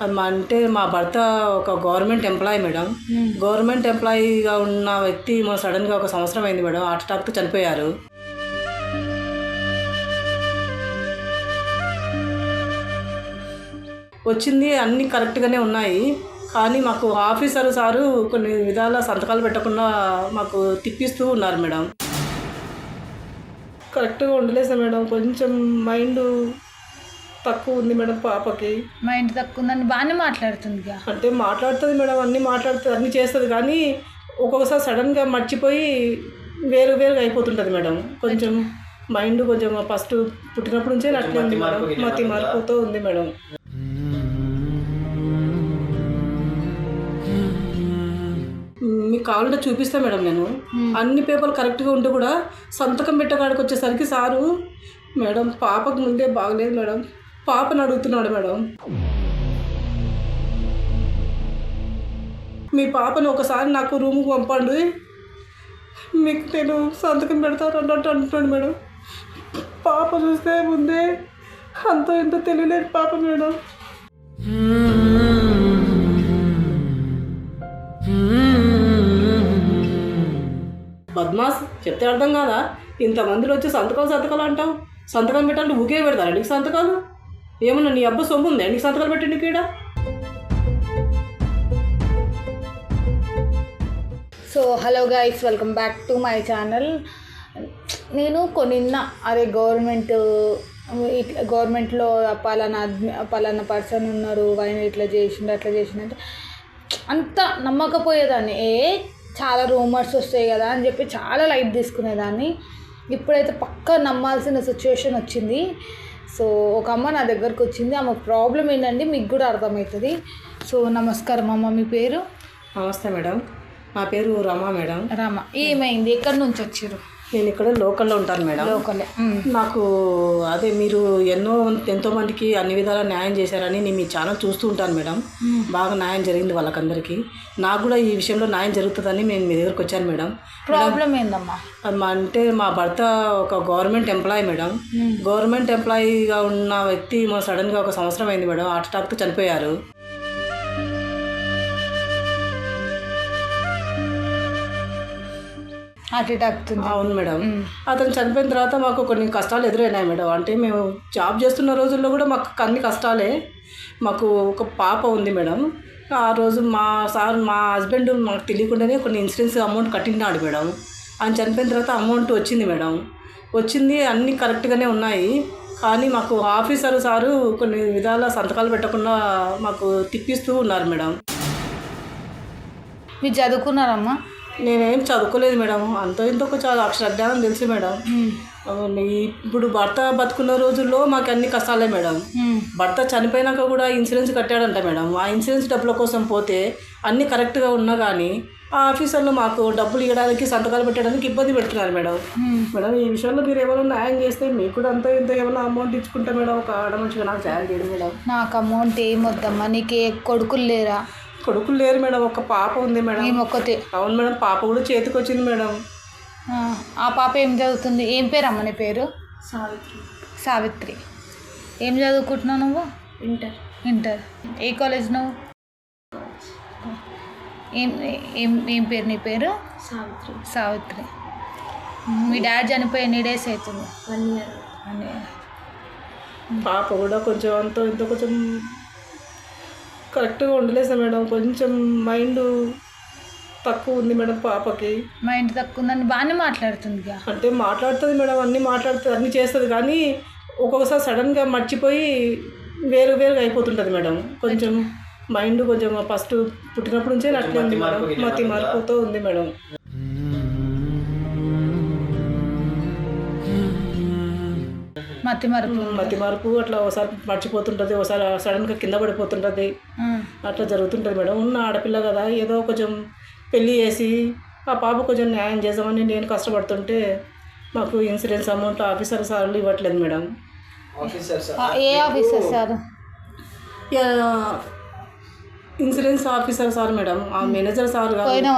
అంటే మా భర్త ఒక గవర్నమెంట్ ఎంప్లాయీ మేడం. గవర్నమెంట్ ఎంప్లాయీగా ఉన్న వ్యక్తి మా సడన్గా ఒక సంవత్సరం అయింది మేడం. హార్ట్ అటాక్తో చనిపోయారు. వచ్చింది అన్నీ కరెక్ట్గానే ఉన్నాయి. కానీ మాకు ఆఫీసర్ సారు కొన్ని విధాల సంతకాలు పెట్టకుండా మాకు తిప్పిస్తూ ఉన్నారు మేడం. కరెక్ట్గా ఉండలేదు మేడం. కొంచెం మైండ్ తక్కువ ఉంది మేడం పాపకి. మా ఇంటి తక్కువ ఉందని బాగానే మాట్లాడుతుంది. అంటే మాట్లాడుతుంది మేడం అన్నీ మాట్లాడుతుంది అన్నీ చేస్తుంది కానీ ఒక్కొక్కసారి సడన్గా మర్చిపోయి వేరు వేరుగా అయిపోతుంటుంది మేడం. కొంచెం మైండ్ కొంచెం ఫస్ట్ పుట్టినప్పటి నుంచే అట్లే ఉంది మేడం. మతి మార్పుతో ఉంది మేడం. మీకు కావాలంటే చూపిస్తా మేడం నేను. అన్ని పేపర్లు కరెక్ట్గా ఉంటే కూడా సంతకం పెట్టకాడికి వచ్చేసరికి సారు మేడం పాపకు ముందే బాగలేదు మేడం. పాపను అడుగుతున్నాడు మేడం. మీ పాపను ఒకసారి నాకు రూమ్కి పంపండి. మీకు నేను సంతకం పెడతాను అన్నట్టు అంటున్నాడు మేడం. పాప చూస్తే ముందే అంత ఇంత తెలియలేదు పాప మేడం. బద్మాస్ చెప్తే అర్థం కాదా? ఇంతమందిలో వచ్చి సంతకాలు సంతకాలు అంటావు? సంతకం పెట్టాలంటే ఊకే పెడతారా నీకు సంతకాలు? ఏమన్నా నీ అబ్బ సొమ్ము ఉందా? ఎన్ని సంతకాలు పెట్టండి ఇక్కడ so hello guys welcome back to my channel నేను కొనిన్న అదే గవర్నమెంట్ ఇట్లా గవర్నమెంట్లో పలానా పలానా పర్సన్ ఉన్నారు ఆయన ఇట్లా చేసిండు అట్లా చేసిండంటే అంత నమ్మకపోయేదాన్ని. ఏ చాలా రూమర్స్ వస్తాయి కదా అని చెప్పి చాలా లైట్ తీసుకునేదాన్ని. ఇప్పుడైతే పక్క నమ్మాల్సిన సిచ్యువేషన్ వచ్చింది. సో ఒక అమ్మ నా దగ్గరకు వచ్చింది. ఆమె ప్రాబ్లం ఏంటంటే మీకు కూడా అర్థమవుతుంది. సో నమస్కారం అమ్మ మీ పేరు? నమస్తే మేడం. నా పేరు రమా మేడం. రామ. ఏమైంది? ఎక్కడి నుంచి వచ్చారు? నేను ఇక్కడ లోకల్లో ఉంటాను మేడం. లోకలే నాకు అదే మీరు ఎన్నో ఎంతో మందికి అన్ని విధాలా న్యాయం చేశారని నేను మీ ఛానల్ చూస్తూ ఉంటాను మేడం. బాగా న్యాయం జరిగింది వాళ్ళకందరికీ. నాకు కూడా ఈ విషయంలో న్యాయం జరుగుతుందని నేను మీ దగ్గరకు వచ్చాను మేడం. ప్రాబ్లం ఏందమ్మా? అంటే మా భర్త ఒక గవర్నమెంట్ ఎంప్లాయీ మేడం. గవర్నమెంట్ ఎంప్లాయీగా ఉన్న వ్యక్తి మా సడన్గా ఒక సంవత్సరం అయింది మేడం. హార్ట్ అటాక్తో చనిపోయారు. హార్ట్ అటాక్ అవును మేడం. అతను చనిపోయిన తర్వాత మాకు కొన్ని కష్టాలు ఎదురైనాయి మేడం. అంటే మేము జాబ్ చేస్తున్న రోజుల్లో కూడా మాకు అన్ని కష్టాలే. మాకు ఒక పాప ఉంది మేడం. ఆ రోజు మా సార్ మా హస్బెండ్ మాకు తెలియకుండానే కొన్ని ఇన్సూరెన్స్ అమౌంట్ కట్టినాడు మేడం. ఆయన చనిపోయిన తర్వాత అమౌంట్ వచ్చింది మేడం. వచ్చింది అన్నీ కరెక్ట్గానే ఉన్నాయి. కానీ మాకు ఆఫీసర్ సారు కొన్ని విధాల సంతకాలు పెట్టకుండా మాకు తిప్పిస్తూ ఉన్నారు మేడం. మీరు చదువుకున్నారమ్మా? నేనేం చదువుకోలేదు మేడం. అంతో ఇంతో ఒక చాలా అక్షరజ్ఞానం తెలుసు మేడం. ఇప్పుడు భర్త బతుకున్న రోజుల్లో మాకు అన్ని కష్టాలే మేడం. భర్త చనిపోయినాక కూడా ఇన్సూరెన్స్ కట్టాడంట మేడం. ఆ ఇన్సూరెన్స్ డబ్బుల కోసం పోతే అన్నీ కరెక్ట్గా ఉన్నా కానీ ఆ ఆఫీసర్లు మాకు డబ్బులు ఇవ్వడానికి సంతకాలు పెట్టడానికి ఇబ్బంది పెడుతున్నారు మేడం. మేడం ఈ విషయంలో మీరు ఏమైనా న్యాయం చేస్తే మీకు కూడా అంత ఇంత ఏమైనా అమౌంట్ ఇచ్చుకుంటే మేడం ఒక ఆడ మనిషిగా నాకు సాయం చేయండి మేడం. నాకు అమౌంట్ ఏం వద్దమ్మా నీకు కొడుకులు లేరా? కొడుకులు లేరు మేడం ఒక పాప ఉంది మేడం. మేము ఒక్కతే అవును మేడం పాప కూడా చేతికి వచ్చింది మేడం. ఆ, పాప ఏం చదువుతుంది? ఏం పేరు అమ్మ నీ పేరు? సావిత్రి. సావిత్రి. ఏం చదువుకుంటున్నావు నువ్వు? ఇంటర్. ఇంటర్. ఏ కాలేజ్ నువ్వు? ఏం ఏం ఏం పేరు నీ పేరు? సావిత్రి. సావిత్రి. మీ డాడీ చనిపోయి ఎన్ని డేస్ అవుతుంది? One year. అని పాప కూడా కొంచెం అంత ఇంత కొంచెం కరెక్ట్గా ఉండలేదు మేడం. కొంచెం మైండ్ తక్కువ ఉంది మేడం పాపకి. మా ఇంటి తక్కువ ఉందని బాగానే మాట్లాడుతుంది. అంటే మాట్లాడుతుంది మేడం అన్నీ మాట్లాడుతుంది అన్నీ చేస్తుంది కానీ ఒక్కొక్కసారి సడన్గా మర్చిపోయి వేరు వేరుగా అయిపోతుంటుంది మేడం. కొంచెం మైండ్ కొంచెం ఫస్ట్ పుట్టినప్పటి నుంచే అట్లే ఉంది మేడం. మతి మార్పుతో ఉంది మేడం. మతి మరుపు మతి మార్పు అట్లా ఒకసారి మర్చిపోతుంటుంది ఒకసారి సడన్గా కింద పడిపోతుంటుంది. అట్లా జరుగుతుంటుంది మేడం. ఉన్న ఆడపిల్ల కదా ఏదో కొంచెం పెళ్ళి చేసి ఆ పాప కొంచెం న్యాయం చేద్దామని నేను కష్టపడుతుంటే మాకు ఇన్సూరెన్స్ అమౌంట్ ఆఫీసర్ సార్లు ఇవ్వట్లేదు మేడం. ఏ officer sir? Insurance officer sir madam. ఆ మేనేజర్ సార్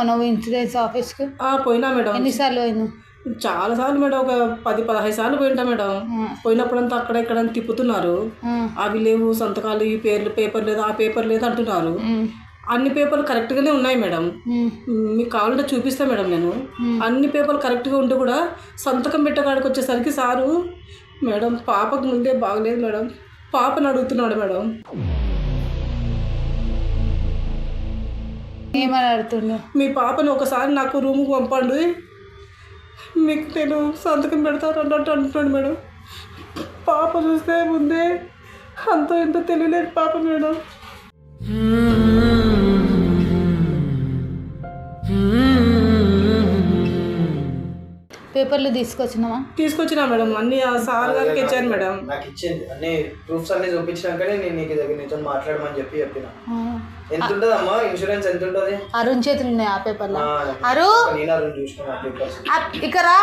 నువ్వు ఇన్సూరెన్స్ ఆఫీస్కి? ఆ, పోయినా మేడం. ఎన్నిసార్లు పోయినావు? చాలాసార్లు మేడం ఒక పది పదహైదు సార్లు పోయింటా మేడం. పోయినప్పుడంతా అక్కడ ఇక్కడ తిప్పుతున్నారు. అవి లేవు సంతకాలు ఈ పేర్లు పేపర్ లేదు ఆ పేపర్ లేదు అంటున్నారు. అన్ని పేపర్లు కరెక్ట్గానే ఉన్నాయి మేడం. మీకు కావాలంటే చూపిస్తా మేడం నేను. అన్ని పేపర్లు కరెక్ట్గా ఉంటే కూడా సంతకం పెట్టగాడికి వచ్చేసరికి సారు మేడం పాపకు ముందే బాగలేదు మేడం. పాపను అడుగుతున్నాడు మేడం. ఏమని అడుగుతుండు? మీ పాపను ఒకసారి నాకు రూమ్కి పంపండి. మీకు నేను సంతకం పెడతాను అన్నట్టు అంటున్నాడు మేడం. పాప చూస్తే ముందే అంత ఇంత తెలియలేదు పాప మేడం. పేపర్లు తీసుకొచ్చినావా? తీసుకొచ్చినా మేడం అన్ని ఆ సార్ గారికి ఇచ్చాను మేడం. నాకు ఇచ్చింది. అన్ని ప్రూఫ్స్ అన్ని చూపించినాకనే నేను నీకు దగ్గర నీతో మాట్లాడమని చెప్పి చెప్పిన. ఎంత ఉంటుంది అమ్మా ఇన్సూరెన్స్ ఎంత ఉంటుంది అరుణ్ చేతులు ఉన్నాయి ఆ పేపర్లో ఆ, అరు. నేను అరుణ్ పేపర్స్ ఇకరా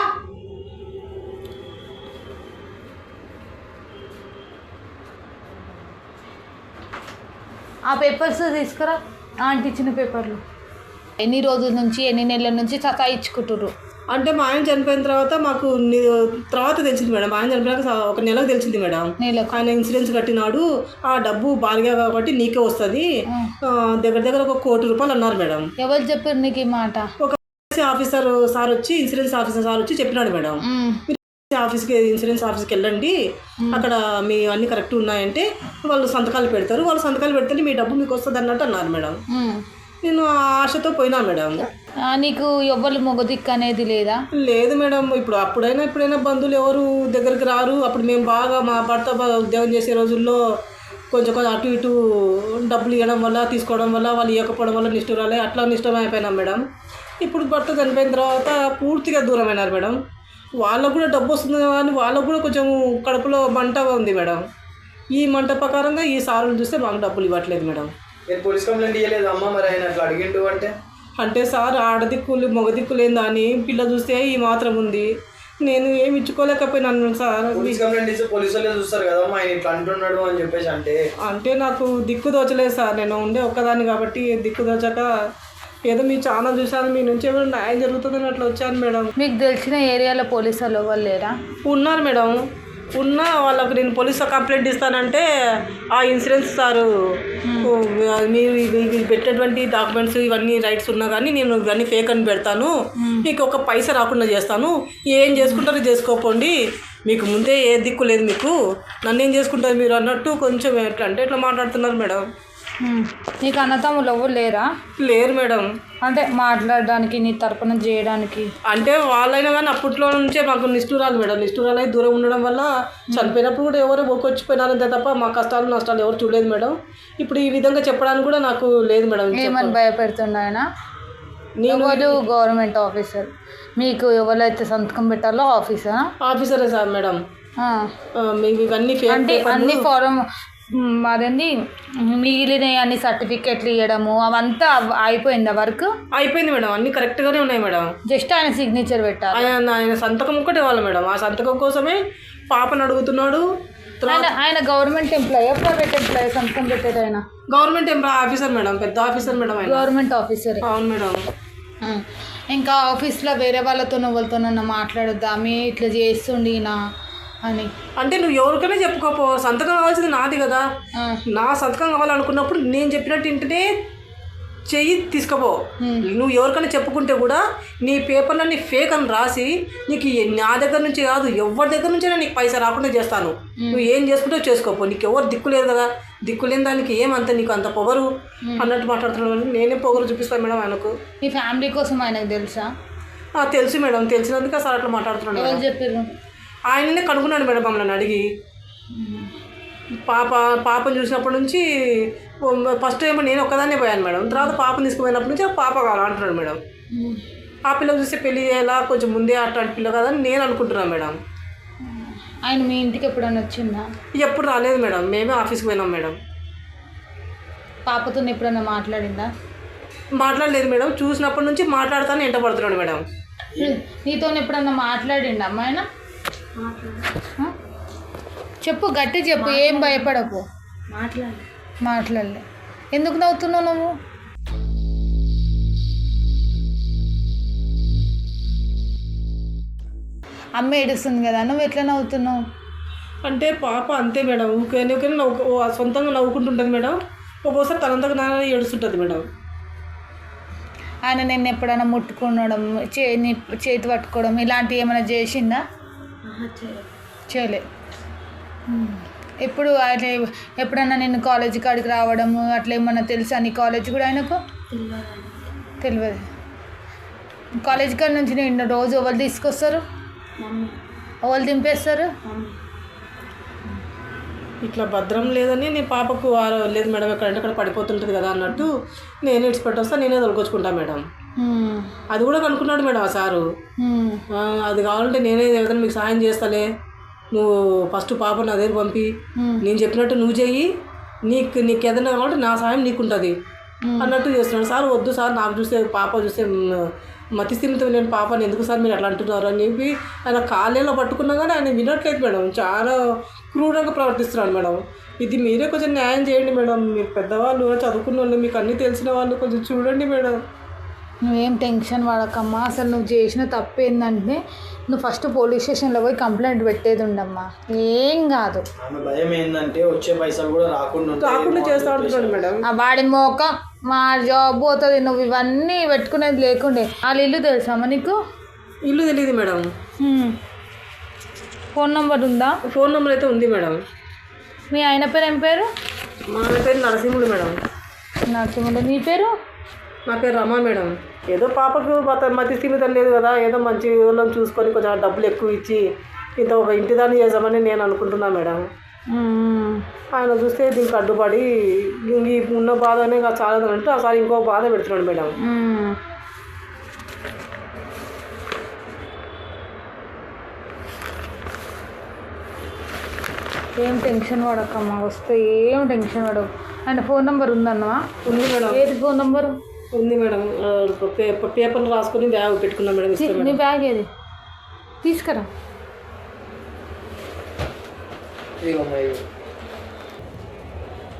ఆ పేపర్స్ తీసుకురా. ఆంటీ ఇచ్చిన పేపర్లు ఎన్ని రోజుల నుంచి ఎన్ని నెలల నుంచి సతాయించుకుంటుర్రు అంటే మా ఆయన చనిపోయిన తర్వాత మాకు తర్వాత తెలిసింది మేడం. ఆయన చనిపోయాక స- ఒక నెలకు తెలిసింది మేడం. ఆయన ఇన్సూరెన్స్ కట్టినాడు. ఆ డబ్బు బాగా కాబట్టి నీకే వస్తుంది. దగ్గర దగ్గర ఒక కోటి రూపాయలు అన్నారు మేడం. ఎవరు చెప్పారు నీకు ఈ మాట? ఒక ఆఫీసర్ సార్ వచ్చి ఇన్సూరెన్స్ ఆఫీసర్ సార్ వచ్చి చెప్పినాడు మేడం. ఆఫీస్కి ఇన్సూరెన్స్ ఆఫీస్కి వెళ్ళండి. అక్కడ మీ అన్ని కరెక్ట్ ఉన్నాయంటే వాళ్ళు సంతకాలు పెడతారు. వాళ్ళు సంతకాలు పెడితే మీ డబ్బు మీకు వస్తుంది అన్నట్టు అన్నారు మేడం. నేను ఆశతో పోయినా మేడం. ఆ, నీకు ఎవ్వరు మొగదిక్కు అనేది లేదా? లేదు మేడం ఇప్పుడు అప్పుడైనా ఇప్పుడైనా బంధువులు ఎవరు దగ్గరికి రారు. అప్పుడు మేము బాగా మా భర్త బా- ఉద్యోగం చేసే రోజుల్లో కొంచెం కొంచెం అటు ఇటు డబ్బులు ఇవ్వడం వల్ల తీసుకోవడం వల్ల వాళ్ళు ఇవ్వకపోవడం వల్ల నిష్ఠురాలే అట్లా నిష్ఠం అయిపోయినాం మేడం. ఇప్పుడు భర్త చనిపోయిన తర్వాత పూర్తిగా దూరం అయినారు మేడం. వాళ్ళకు కూడా డబ్బు వస్తుంది కానీ వాళ్ళకు కూడా కొంచెం కడుపులో మంటగా ఉంది మేడం. ఈ మంట ప్రకారంగా ఈ సార్లు చూస్తే మాకు డబ్బులు ఇవ్వట్లేదు మేడం. నేను పోలీస్ కంప్లైంట్ ఇవ్వలేదు అమ్మ మరి ఆయన అట్లా అడిగిండు అంటే? అంటే సార్ ఆడదిక్కులు మగదిక్కులేందా అని పిల్ల చూస్తే ఈ మాత్రం ఉంది. నేను ఏమి ఇచ్చుకోలేకపోయినాను సార్. పోలీస్ కంప్లైంట్ ఇస్తే పోలీసు వాళ్ళే చూస్తారు కదా ఆయన ఇట్లా అంటున్నాడు అని చెప్పేసి అంటే? అంటే నాకు దిక్కు దోచలేదు సార్. నేను ఉండే ఒక్కదాన్ని కాబట్టి దిక్కు దోచక ఏదో మీ ఛానల్ చూశాను మీ నుంచి ఏమైనా న్యాయం జరుగుతుందని అట్లా వచ్చాను మేడం. మీకు తెలిసిన ఏరియాలో పోలీసు వాళ్ళు ఎవరు లేరా? ఉన్నారు మేడం. ఉన్నా వాళ్ళకు నేను పోలీస్ కంప్లైంట్ ఇస్తానంటే ఆ ఇన్సూరెన్స్ సారు మీరు పెట్టినటువంటి డాక్యుమెంట్స్ ఇవన్నీ రైట్స్ ఉన్నా కానీ నేను ఇవన్నీ ఫేక్ అని పెడతాను. మీకు ఒక పైసా రాకుండా చేస్తాను. ఏం చేసుకుంటారో చేసుకోపోండి మీకు ముందే ఏ దిక్కు లేదు మీకు. నన్ను ఏం చేసుకుంటారు మీరు అన్నట్టు కొంచెం ఎట్లా అంటే ఎట్లా మాట్లాడుతున్నారు మేడం. నీకు అన్నతమ్ములు ఎవరు లేరా? లేరు మేడం. అంటే మాట్లాడడానికి నీ తరపున చేయడానికి. అంటే వాళ్ళైనా కానీ అప్పట్లో నుంచే మాకు నిష్ఠురాలు మేడం. నిష్ఠురాలు అయి దూరం ఉండడం వల్ల చనిపోయినప్పుడు కూడా ఎవరో ఒక్కొచ్చిపోయినారు అంతే తప్ప మా కష్టాలు నష్టాలు ఎవరు చూడలేదు మేడం. ఇప్పుడు ఈ విధంగా చెప్పడానికి కూడా నాకు లేదు మేడం ఏమని భయపెడుతుండ ఆయన? ఎవరు? Government officer. మీకు ఎవరైతే సంతకం పెట్టాలో ఆఫీసరా? ఆఫీసరే సార్ మేడం. ఇవన్నీ అంటే అన్ని ఫారం అదండి మిగిలిన అన్ని సర్టిఫికెట్లు ఇవ్వడము అవంతా అవ్- అయిపోయిందా వర్క్? అయిపోయింది మేడం అన్ని కరెక్ట్గానే ఉన్నాయి మేడం. జస్ట్ ఆయన సిగ్నేచర్ పెట్టాలి? ఆయన ఆయన సంతకం ఒక్కటే ఇవ్వాలి మేడం. ఆ సంతకం కోసమే పాపను అడుగుతున్నాడు. ఆయన ఆయన గవర్నమెంట్ ఎంప్లాయీ ప్రైవేట్ ఎంప్లాయీ సంతకం పెట్టేది ఆయన? గవర్నమెంట్ ఎంప్లాయ్ ఆఫీసర్ మేడం పెద్ద ఆఫీసర్ మేడం ఆయన. Government officer. అవును మేడం. ఇంకా ఆఫీస్లో వేరే వాళ్ళతో ఎవరితోనన్నా మాట్లాడొద్దా? మీ ఇట్లా చేస్తుండి నా అని. అంటే నువ్వు ఎవరికైనా చెప్పుకోపో సంతకం కావాల్సింది నాది కదా. నా సంతకం కావాలనుకున్నప్పుడు నేను చెప్పినట్టు ఇంటనే చెయ్యి తీసుకుపో. నువ్వు ఎవరికైనా చెప్పుకుంటే కూడా నీ పేపర్లన్నీ ఫేక్ అని రాసి నీకు నా దగ్గర నుంచి కాదు ఎవరి దగ్గర నుంచైనా నీకు పైసా రాకుండా చేస్తాను. నువ్వు ఏం చేసుకుంటే చేసుకోపో. నీకు ఎవరు దిక్కు లేదు కదా. దిక్కు లేని దానికి ఏమంత నీకు అంత పొగరు అన్నట్టు మాట్లాడుతున్నాను నేనే పొగరు చూపిస్తాను మేడం ఆయనకు. మీ ఫ్యామిలీ కోసం ఆయనకు తెలుసా? తెలుసు మేడం. తెలిసినందుకే సార్ అట్లా మాట్లాడుతున్నాను చెప్పారు ఆయననే కనుక్కున్నాడు మేడం మమ్మల్ని అడిగి. పాప పాపను చూసినప్పటి నుంచి ఫస్ట్ ఏమో నేను ఒక్కదాన్నే పోయాను మేడం. తర్వాత పాపను తీసుకుపోయినప్పటి నుంచి పాప కావాలి అంటున్నాడు మేడం. ఆ పిల్ల చూస్తే పెళ్ళి చేయాలా కొంచెం ముందే అట్లాంటి పిల్ల కదా అని నేను అనుకుంటున్నాను మేడం. ఆయన మీ ఇంటికి ఎప్పుడైనా వచ్చిందా? ఎప్పుడు రాలేదు మేడం. మేమే ఆఫీస్కి పోయినాం మేడం. పాపతో ఎప్పుడైనా మాట్లాడిందా? మాట్లాడలేదు మేడం. చూసినప్పటి నుంచి మాట్లాడతానే ఎంట పడుతున్నాడు మేడం. నీతో ఎప్పుడన్నా మాట్లాడిండా అమ్మ ఆయన ఆ? చెప్పు గట్టి చెప్పు ఏం భయపడకు. మాట్లాడలే మాట్లాడలే. ఎందుకు నవ్వుతున్నావు నువ్వు? అమ్మ ఏడుస్తుంది కదా నువ్వు ఎట్లా నవ్వుతున్నావు? అంటే పాప అంతే మేడం ఊరికే నవ్వు సొంతంగా నవ్వుకుంటుంటుంది మేడం. ఒక్కోసారి తనంతకు నాన్న ఏడుస్తుంటుంది మేడం. ఆయన నేను ఎప్పుడైనా ముట్టుకునడం చే చేతి పట్టుకోవడం ఇలాంటివి ఏమైనా చేసిందా? చేయలే. ఎప్పుడు అట్లా ఎప్పుడన్నా నేను కాలేజీ కాడికి రావడము అట్లా ఏమన్నా తెలుసా నీ కాలేజ్ కూడా ఆయనకు? తెలియదు కాలేజ్ కాడ నుంచి నేను రోజు ఎవరు తీసుకొస్తారు? ఎవరు దింపేస్తారు? ఇట్లా భద్రం లేదని నేను పాపకు లేదు మేడం ఎక్కడంటే అక్కడ పడిపోతుంటుంది కదా అన్నట్టు నేను ఇడిచిపెట్టి వస్తా నేనే తొలగొచ్చుకుంటా మేడం. అది కూడా కనుక్కున్నాడు మేడం ఆ సారు. అది కావాలంటే నేనే ఏదైనా మీకు సాయం చేస్తాలే. నువ్వు ఫస్ట్ పాప నా దగ్గర పంపి. నేను చెప్పినట్టు నువ్వు చెయ్యి. నీకు నీకు ఏదైనా కావాలంటే నా సాయం నీకుంటుంది. అన్నట్టు చేస్తున్నాడు. సార్ వద్దు సార్ నాకు చూస్తే పాప చూస్తే మ్, మతి స్థిమితం లేని పాపని ఎందుకు సార్ మీరు అట్లా అంటున్నారు అని చెప్పి ఆయన కాలేలో పట్టుకున్నా కానీ ఆయన వినట్లేదు మేడం. చాలా క్రూరంగా ప్రవర్తిస్తున్నాడు మేడం. ఇది మీరే కొంచెం న్యాయం చేయండి మేడం. మీరు పెద్దవాళ్ళు చదువుకున్న వాళ్ళు మీకు అన్నీ తెలిసిన వాళ్ళు కొంచెం చూడండి మేడం. నువ్వేం టెన్షన్ పడకమ్మా. అసలు నువ్వు చేసిన తప్పు ఏంటంటే నువ్వు ఫస్ట్ పోలీస్ స్టేషన్లో పోయి కంప్లైంట్ పెట్టేది ఉండమ్మా. ఏం కాదు. ఆమె భయం ఏంటంటే వచ్చే పైసలు కూడా రాకుండా ఉంటాయి. రాకుండా చేస్తా ఉంటున్నాడు మేడం. ఆ వాడి మోకం మా జాబ్ పోతుంది. నువ్వు ఇవన్నీ పెట్టుకునేది లేకుండే. వాళ్ళ ఇల్లు తెలుసామా నీకు? ఇల్లు తెలియదు మేడం. హ్మ్. ఫోన్ నంబర్ ఉందా? ఫోన్ నెంబర్ అయితే ఉంది మేడం. మీ ఆయన పేరు ఏం పేరు? మా ఆయన పేరు నరసింహుడు మేడం. నరసింహుడు. నీ పేరు? నా పేరు రమా మేడం. ఏదో పాపకు మత మతి స్థిమితం లేదు కదా ఏదో మంచి వాళ్ళని చూసుకొని కొంచెం డబ్బులు ఎక్కువ ఇచ్చి ఇంత ఒక ఇంటి దాన్ని చేద్దామని నేను అనుకుంటున్నా మేడం. ఆయన చూస్తే దీనికి అడ్డుపడి ఈ ఉన్న బాధనే చాలా అంటే ఒకసారి ఇంకో బాధ పెడుతున్నాడు మేడం. ఏం టెన్షన్ పడకమ్మా వస్తే ఏం టెన్షన్ పడవు. ఆయన ఫోన్ నెంబర్ ఉందన్నవా? ఉంది మేడం. ఏది ఫోన్ నెంబరు? ఉంది మేడం. పేపర్లు రాసుకొని బ్యాగ్ పెట్టుకున్నా మేడం ఇస్తాం నీ బ్యాగ్ ఏది? తీసుకురా.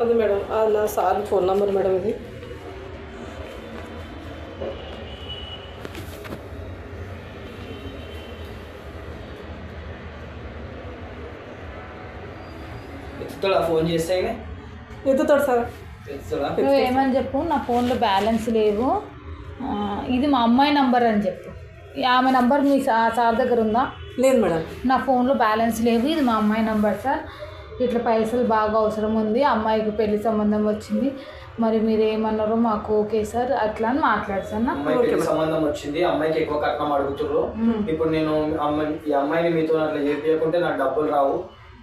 అది మేడం ఆ, నా సార్ ఫోన్ నెంబర్ మేడం ఇది. ఎత్తుతాడా ఫోన్ చేస్తే? ఎత్తుతాడు సార్. నువ్వు ఏమని చెప్పు? నా ఫోన్లో బ్యాలెన్స్ లేవు. ఇది మా అమ్మాయి నంబర్ అని చెప్పు. ఆమె నంబర్ మీ సార్ దగ్గర ఉందా? లేదు మేడం. నా ఫోన్లో బ్యాలెన్స్ లేవు. ఇది మా అమ్మాయి నంబర్ సార్. ఇట్లా పైసలు బాగా అవసరం ఉంది. అమ్మాయికి పెళ్ళి సంబంధం వచ్చింది. మరి మీరు ఏమన్నారో మాకు ఓకే సార్. అట్లా అని మాట్లాడుతున్నా సంబంధం వచ్చింది. అమ్మాయికి ఎక్కువ కట్నం అడుగుతుర్రు. ఇప్పుడు నేను అమ్మాయి ఈ అమ్మాయిని మీతో అట్లా చేపించకుంటే నాకు డబ్బులు రావు.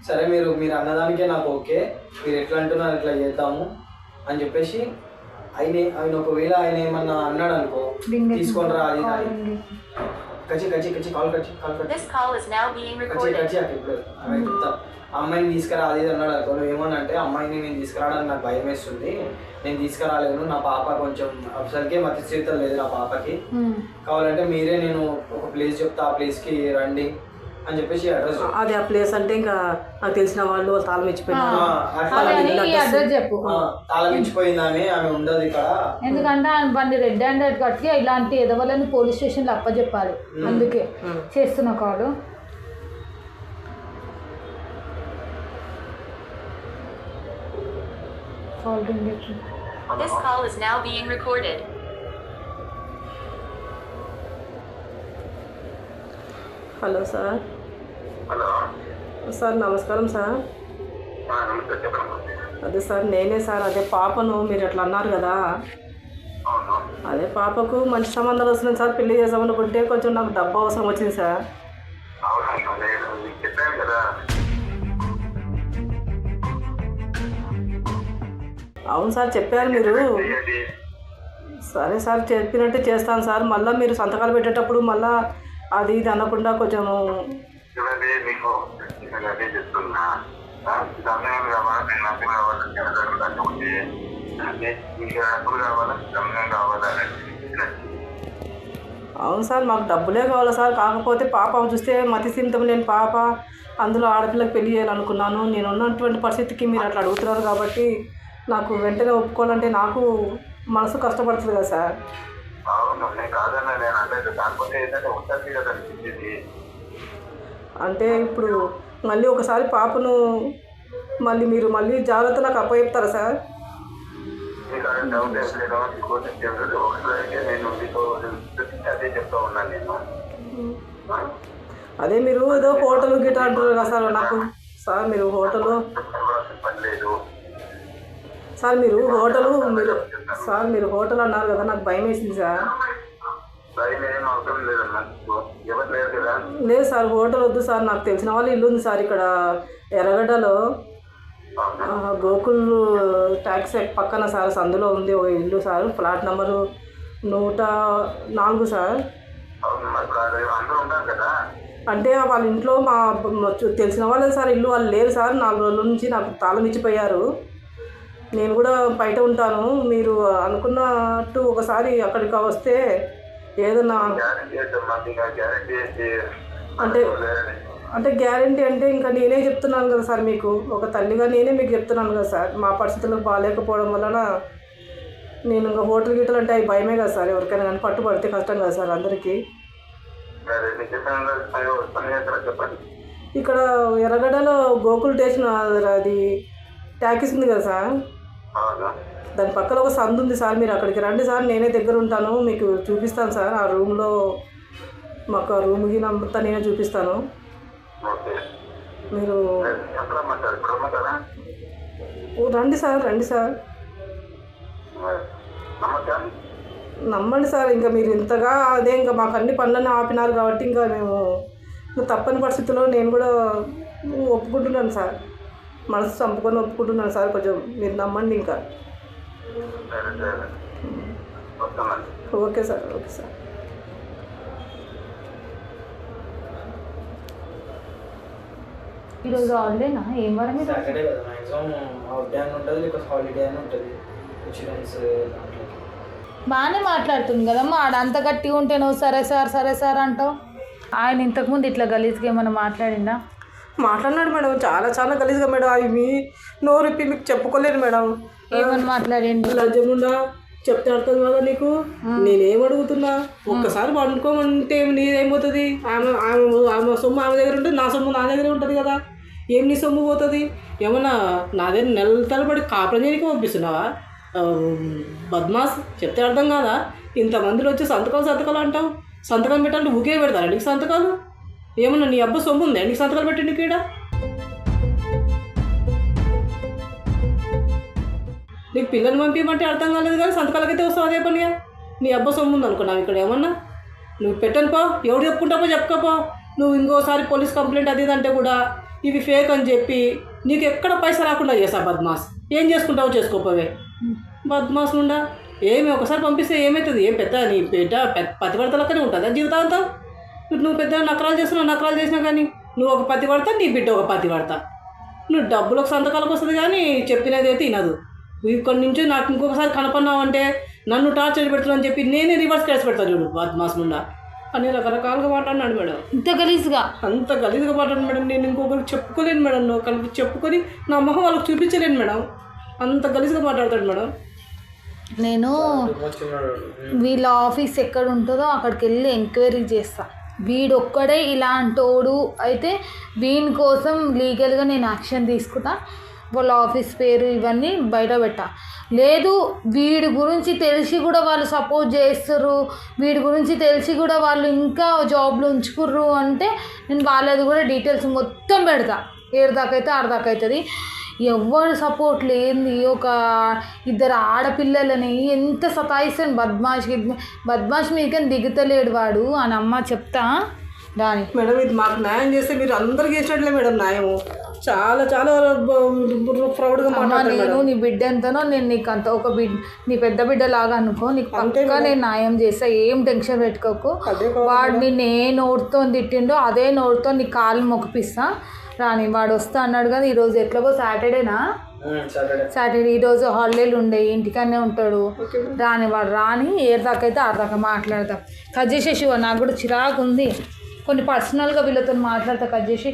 సరే మీరు మీరు అన్నదానికే నాకు ఓకే. మీరు ఎట్లా అంటున్నారు అట్లా చేద్దాము. అని చెప్పేసి ఆయన ఆయన ఒకవేళ ఆయన ఏమన్నా అన్నాడు అనుకో తీసుకొని రా అది. కచ్చి కచ్చి కచ్చి కాల్ కచ్చి కాల్ కచ్చి. కచ్చి అక్కడ ఇప్పుడు చెప్తా. అమ్మాయిని తీసుకురా అది అన్నాడు అనుకో నువ్వు ఏమనంటే అమ్మాయిని నేను తీసుకురావడానికి నాకు భయం వేస్తుంది. నేను తీసుకురాలేను నా పాప కొంచెం అసలుకే మతి స్థితిలో లేదు నా పాపకి. కావాలంటే మీరే నేను ఒక ప్లేస్ చెప్తా ఆ ప్లేస్కి రండి. అని చెప్పేసి అడ్రస్ అది ఆ ప్లేస్ అంటే ఇంకా నాకు తెలిసిన వాళ్ళు వాళ్ళు తాళం ఇచ్చిపోయినారు. అడ్రస్ చెప్పు. తాళం ఇచ్చిపోయింది ఆమె ఆమె ఉండదు ఇక్కడ. ఎందుకంటే బండి రెడ్ హ్యాండెడ్ కట్టి ఇలాంటి ఎదవలని పోలీస్ స్టేషన్లో అప్పచెప్పాలి అందుకే చేస్తున్న చేసి. This call is now being recorded. Hello sir. Hello sir నమస్కారం సార్. అదే సార్ నేనే సార్ అదే పాపను మీరు అట్లా అన్నారు కదా. అదే పాపకు మంచి సంబంధాలు వస్తున్నాయి సార్ పెళ్ళి చేసామనుకుంటే కొంచెం నాకు డబ్బు అవసరం వచ్చింది సార్. అవును సార్ చెప్పారు మీరు. సరే సార్ చెప్పినట్టే చేస్తాను సార్. మళ్ళీ మీరు సంతకాలు పెట్టేటప్పుడు మళ్ళీ అది ఇది అనకుండా కొంచెం అవును సార్ మాకు డబ్బులే కావాలి సార్. కాకపోతే పాప చూస్తే మతి స్థిమితం లేని పాప. అందులో ఆడపిల్లకి పెళ్ళి చేయాలనుకున్నాను. నేను ఉన్నటువంటి పరిస్థితికి మీరు అట్లా అడుగుతున్నారు కాబట్టి నాకు వెంటనే ఒప్పుకోవాలంటే నాకు మనసు కష్టపడుతుంది కదా సార్. అవును నేను కాదన్నా నేను అనలేదు. కాకపోతే ఏంటంటే కదా అనిపించేది అంటే ఇప్పుడు మళ్ళీ ఒకసారి పాపను మళ్ళీ మీరు మళ్ళీ జాగ్రత్త నాకు అప్పచెప్తారా సార్? అదే మీరు ఏదో హోటల్ గిట్ట అంటారు కదా సార్ నాకు. సార్ మీరు హోటల్ చెప్పాల్సిన పని లేదు. సార్ మీరు హోటల్ మీరు సార్ మీరు హోటల్ అన్నారు కదా నాకు భయం వేసింది సార్. లేదు సార్ హోటల్ వద్దు సార్ నాకు తెలిసిన వాళ్ళ ఇల్లు ఉంది సార్ ఇక్కడ ఎర్రగడ్డలో. గోకుల్ ట్యాక్సీ పక్కన సార్ సందులో ఉంది ఒక ఇల్లు సార్ ఫ్లాట్ నెంబరు నూట నాలుగు సార్. అంటే వాళ్ళ ఇంట్లో మా తెలిసిన వాళ్ళే సార్ ఇల్లు వాళ్ళు లేరు సార్ నాలుగు రోజుల నుంచి నాకు తాళం ఇచ్చిపోయారు. నేను కూడా బయట ఉంటాను. మీరు అనుకున్నట్టు ఒకసారి అక్కడికి వస్తే ఏదన్నా అంటే. అంటే గ్యారంటీ అంటే ఇంకా నేనే చెప్తున్నాను కదా సార్ మీకు. ఒక తల్లిగా నేనే మీకు చెప్తున్నాను కదా సార్. మా పరిస్థితులు బాగాలేకపోవడం వలన నేను ఇంకా హోటల్ గీటలు అంటే అవి భయమే కదా సార్. ఎవరికైనా కానీ పట్టుబడితే కష్టం కదా సార్ అందరికీ. ఇక్కడ ఎర్రగడ్డలో గోకుల్ స్టేషన్ అది ట్యాక్సీ ఉంది కదా సార్. దాని పక్కన ఒక సందు ఉంది సార్ మీరు అక్కడికి రండి సార్ నేనే దగ్గర ఉంటాను మీకు చూపిస్తాను సార్ ఆ రూమ్లో మాకు ఆ రూమ్ గిన అంతా నేనే చూపిస్తాను. మీరు రండి సార్ రండి సార్. నమ్మండి సార్ ఇంకా మీరు ఇంతగా అదే ఇంకా మాకు అన్ని పనులన్నీ ఆపినారు కాబట్టి ఇంకా మేము తప్పని పరిస్థితుల్లో నేను కూడా ఒప్పుకుంటున్నాను సార్. మనసు చంపుకొని ఒప్పుకుంటున్నాను సార్ కొంచెం మీరు నమ్మండి ఇంకా. Okay sir okay sir. ఈరోజు హాలిడేనా? ఏం వారం సాటర్డే కదా మ్యాక్సిమం హాఫ్ డే అని ఉంటుంది లేకపోతే హాలిడే అని ఉంటుంది. ఇన్సూరెన్స్ దాంట్లో. బాగానే మాట్లాడుతుంది కదమ్మా ఆడ అంత గట్టిగా ఉంటే నువ్వు సరే సార్ సరే సార్ అంటావు. ఆయన ఇంతకుముందు ఇట్లా గలీజ్గా ఏమైనా మాట్లాడిందా మాట్లాడినాడు మేడం. చాలా చాలా గలీజ్గా మేడం. అవి మీ నోరిప్పి మీకు చెప్పుకోలేను మేడం. ఏమని మాట్లాడిండు? లజ్జముండా చెప్తే అర్థం కదా నీకు? నేనేం అడుగుతున్నా? ఒక్కసారి పండుకోమంటే నీదేమవుతుంది ఆమె ఆమె ఆమె సొమ్ము ఆమె దగ్గర ఉంటుంది నా సొమ్ము నా దగ్గర ఉంటుంది కదా. ఏం నీ సొమ్ము పోతుంది? ఏమన్నా నా దగ్గర నెల తరబడి కాపురం చేయడానికి పంపిస్తున్నావా? బద్మాస్ చెప్తే అర్థం కాదా? ఇంతమందిలో వచ్చి సంతకాలు సంతకాలు అంటావు? సంతకం పెట్టాలంటే ఊకే పెడతారా నీకు సంతకాలు? ఏమన్నా నీ అబ్బా సొమ్ము ఉందా? ఎన్ని సంతకాలు పెట్టి కీడ నీకు పిల్లల్ని పంపించమంటే అర్థం కాలేదు కానీ సంతకాలకైతే వస్తావు అదే పనిగా? నీ అబ్బా సొమ్ము ఉంది అనుకున్నావు ఇక్కడ ఏమన్నా? నువ్వు పెట్టను పో ఎవడు చెప్పుకుంటావో చెప్పుకోపో నువ్వు ఇంకోసారి పోలీస్ కంప్లైంట్ అది ఇది అంటే కూడా ఇవి ఫేక్ అని చెప్పి నీకు ఎక్కడ పైసా రాకుండా చేసా బద్మాస్? ఏం చేసుకుంటావో చేసుకోపోవే. బద్మాస్ నుండా? ఏమి ఒకసారి పంపిస్తే ఏమవుతుంది ఏం పెద్ద నీ బిడ్డ పెద్ద పతివర్తలక్కనే ఉంటుందా జీవితాంతం? ఇప్పుడు నువ్వు పెద్ద నకరాలు చేస్తున్నావు నకరాలు చేసినా కానీ నువ్వు ఒక పతి పడతా నీ బిడ్డ ఒక పతి పడతా. నువ్వు డబ్బులకు సంతకాలకు వస్తుంది కానీ చెప్పినది అయితే వినదు. ఇక్కడి నుంచి నాకు ఇంకొకసారి కనపడినావు అంటే నన్ను టార్చర్ పెడుతున్నావు అని చెప్పి నేనే రివర్స్ కేసు పెడతాను చూడు బద్మాస్ నుండా అని రకరకాలుగా మాట్లాడినాడు మేడం. ఇంత గలీజ్గా? అంత గలీజ్గా మాట్లాడు మేడం. నేను ఇంకొకరికి చెప్పుకోలేను మేడం. నువ్వు కలిపి చెప్పుకొని నా మొహం వాళ్ళకి చూపించలేను మేడం. అంత గలీజ్గా మాట్లాడతాడు మేడం. నేను వీళ్ళ ఆఫీస్ ఎక్కడ ఉంటుందో అక్కడికి వెళ్ళి ఎంక్వైరీ చేస్తా. వీడొక్కడే ఇలాంటోడు. అయితే వీని కోసం లీగల్గా నేను యాక్షన్ తీసుకుంటా. వాళ్ళ ఆఫీస్ పేరు ఇవన్నీ బయట పెట్టా. లేదు వీడి గురించి తెలిసి కూడా వాళ్ళు సపోర్ట్ చేస్తారు. వీడి గురించి తెలిసి కూడా వాళ్ళు ఇంకా జాబ్లో ఉంచుకుర్రు అంటే నేను వాళ్ళది కూడా డీటెయిల్స్ మొత్తం పెడతా. ఏడు దాకా అయితే ఆరు దాకా అవుతుంది ఎవరు సపోర్ట్ లేని ఒక ఇద్దరు ఆడపిల్లలని ఎంత సతాయిస్తాను బద్మాష్ బద్మాష్ మీకని దిగుతలేడు వాడు అని అమ్మ చెప్తా దాని మేడం ఇది మాకు న్యాయం చేస్తే మీరు అందరికి చేసినట్లే మేడం న్యాయము. చాలా చాలా ప్రౌడ్గా అమ్మ మాట్లాడతారు నేను నీ బిడ్డ ఎంతనో నేను నీకు అంత ఒక బిడ్డ నీ పెద్ద బిడ్డ లాగా అనుకో నీకు పక్కా నేను న్యాయం చేస్తా ఏం టెన్షన్ పెట్టుకోకు. అదే కావాలి వాడు నిన్ను ఏ నోటితో తిట్టిండో అదే నోటితో నీ కాళ్ళు మొక్కిపిస్తా. రాని వాడు వస్తా అన్నాడు కదా ఈరోజు ఎట్లాగో సాటర్డేనా? సాటర్డే. ఈరోజు హాలిడేలు ఉండే ఇంటికనే ఉంటాడు. రాని వాడు రాని ఏడు దాకా అయితే దాకా మాట్లాడతాం. కట్ చేసేసి నాకు కూడా చిరాకు ఉంది. కొన్ని పర్సనల్గా వీళ్ళతో మాట్లాడతా కట్ చేసి